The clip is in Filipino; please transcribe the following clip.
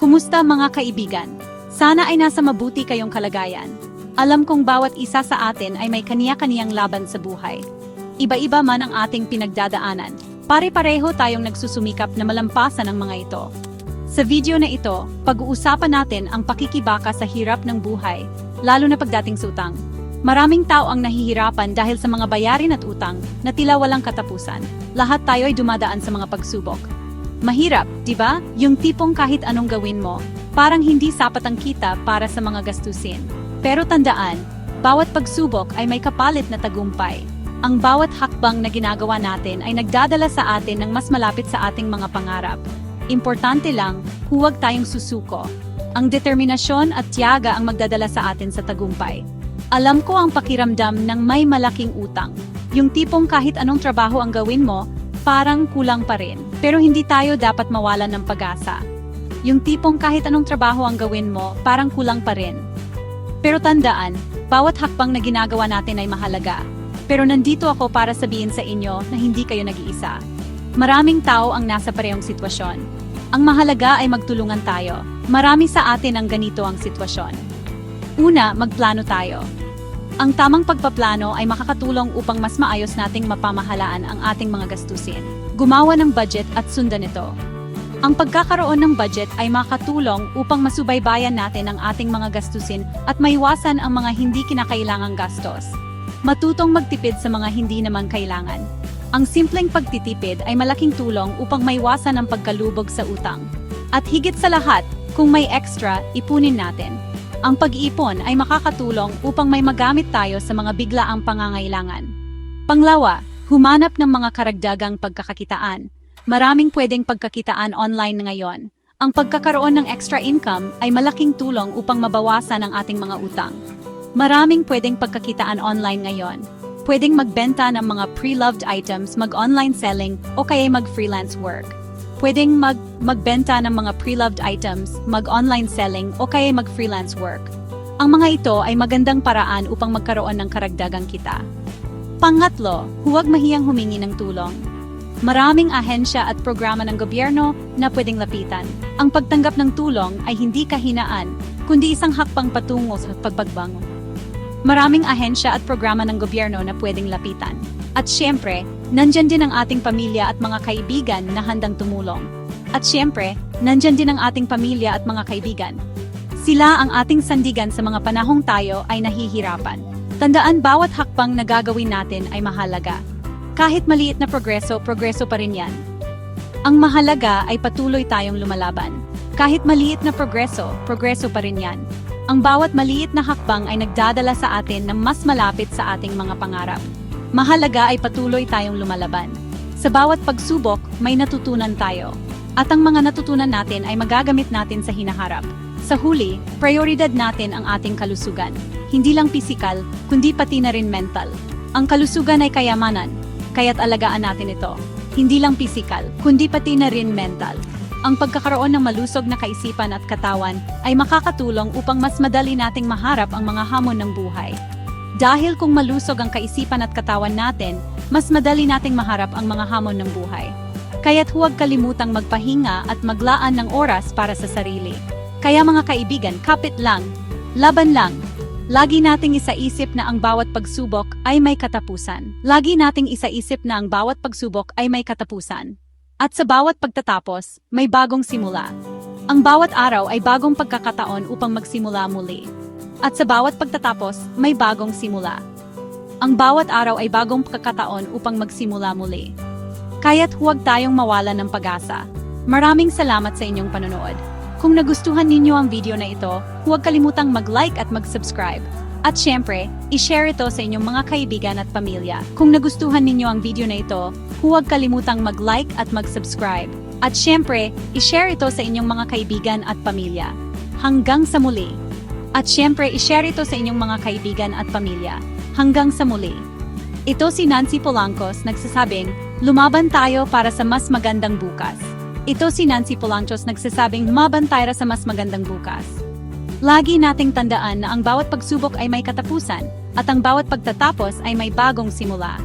Kumusta mga kaibigan? Sana ay nasa mabuti kayong kalagayan. Alam kong bawat isa sa atin ay may kaniya-kaniyang laban sa buhay. Iba-iba man ang ating pinagdadaanan. Pare-pareho tayong nagsusumikap na malampasan ang mga ito. Sa video na ito, pag-uusapan natin ang pakikibaka sa hirap ng buhay, lalo na pagdating sa utang. Maraming tao ang nahihirapan dahil sa mga bayarin at utang na tila walang katapusan. Lahat tayo ay dumadaan sa mga pagsubok. Mahirap, di ba? Yung tipong kahit anong gawin mo, parang hindi sapat ang kita para sa mga gastusin. Pero tandaan, bawat pagsubok ay may kapalit na tagumpay. Ang bawat hakbang na ginagawa natin ay nagdadala sa atin ng mas malapit sa ating mga pangarap. Importante lang, huwag tayong susuko. Ang determinasyon at tiyaga ang magdadala sa atin sa tagumpay. Alam ko ang pakiramdam ng may malaking utang. Yung tipong kahit anong trabaho ang gawin mo, parang kulang pa rin. Pero hindi tayo dapat mawalan ng pag-asa. Yung tipong kahit anong trabaho ang gawin mo, parang kulang pa rin. Pero tandaan, bawat hakbang na ginagawa natin ay mahalaga. Pero nandito ako para sabihin sa inyo na hindi kayo nag-iisa. Maraming tao ang nasa parehong sitwasyon. Ang mahalaga ay magtulungan tayo. Marami sa atin ang ganito ang sitwasyon. Una, magplano tayo. Ang tamang pagpaplano ay makakatulong upang mas maayos nating mapamahalaan ang ating mga gastusin. Gumawa ng budget at sundan ito. Ang pagkakaroon ng budget ay makatulong upang masubaybayan natin ang ating mga gastusin at maiwasan ang mga hindi kinakailangang gastos. Matutong magtipid sa mga hindi naman kailangan. Ang simpleng pagtitipid ay malaking tulong upang maiwasan ang pagkalubog sa utang. At higit sa lahat, kung may extra, ipunin natin. Ang pag-iipon ay makakatulong upang may magamit tayo sa mga biglaang pangangailangan. Panglawa, humanap ng mga karagdagang pagkakakitaan. Maraming pwedeng pagkakitaan online ngayon. Ang pagkakaroon ng extra income ay malaking tulong upang mabawasan ang ating mga utang. Maraming pwedeng pagkakitaan online ngayon. Pwedeng magbenta ng mga pre-loved items, mag-online selling, o kaya mag-freelance work. Pwedeng mag magbenta ng mga pre-loved items, mag-online selling, o kaya mag-freelance work. Ang mga ito ay magandang paraan upang magkaroon ng karagdagang kita. Pangatlo, huwag mahiyang humingi ng tulong. Maraming ahensya at programa ng gobyerno na pwedeng lapitan. Ang pagtanggap ng tulong ay hindi kahinaan, kundi isang hakbang patungo sa pagbabangon. Maraming ahensya at programa ng gobyerno na pwedeng lapitan. At syempre, nandyan din ang ating pamilya at mga kaibigan na handang tumulong. At syempre, nandyan din ang ating pamilya at mga kaibigan. Sila ang ating sandigan sa mga panahong tayo ay nahihirapan. Tandaan bawat hakbang na gagawin natin ay mahalaga. Kahit maliit na progreso, progreso pa rin yan. Ang mahalaga ay patuloy tayong lumalaban. Kahit maliit na progreso, progreso pa rin yan. Ang bawat maliit na hakbang ay nagdadala sa atin ng mas malapit sa ating mga pangarap. Mahalaga ay patuloy tayong lumalaban. Sa bawat pagsubok, may natutunan tayo. At ang mga natutunan natin ay magagamit natin sa hinaharap. Sa huli, prioridad natin ang ating kalusugan. Hindi lang pisikal, kundi pati na rin mental. Ang kalusugan ay kayamanan, kaya't alagaan natin ito. Hindi lang pisikal, kundi pati na rin mental. Ang pagkakaroon ng malusog na kaisipan at katawan ay makakatulong upang mas madali nating maharap ang mga hamon ng buhay. Dahil kung malusog ang kaisipan at katawan natin, mas madali nating maharap ang mga hamon ng buhay. Kaya't huwag kalimutang magpahinga at maglaan ng oras para sa sarili. Kaya mga kaibigan, kapit lang, laban lang. Lagi nating isaisip na ang bawat pagsubok ay may katapusan. Lagi nating isaisip na ang bawat pagsubok ay may katapusan. At sa bawat pagtatapos, may bagong simula. Ang bawat araw ay bagong pagkakataon upang magsimula muli. At sa bawat pagtatapos, may bagong simula. Ang bawat araw ay bagong pagkakataon upang magsimula muli. Kaya't huwag tayong mawalan ng pag-asa. Maraming salamat sa inyong panonood. Kung nagustuhan ninyo ang video na ito, huwag kalimutang mag-like at mag-subscribe. At syempre, i-share ito sa inyong mga kaibigan at pamilya. Kung nagustuhan ninyo ang video na ito, huwag kalimutang mag-like at mag-subscribe. At syempre, i-share ito sa inyong mga kaibigan at pamilya. Hanggang sa muli. At syempre, i-share ito sa inyong mga kaibigan at pamilya. Hanggang sa muli. Ito si Nancy Polancos nagsasabing, lumaban tayo para sa mas magandang bukas. Ito si Nancy Polancos nagsasabing, lumaban tayo sa mas magandang bukas. Lagi nating tandaan na ang bawat pagsubok ay may katapusan, at ang bawat pagtatapos ay may bagong simula.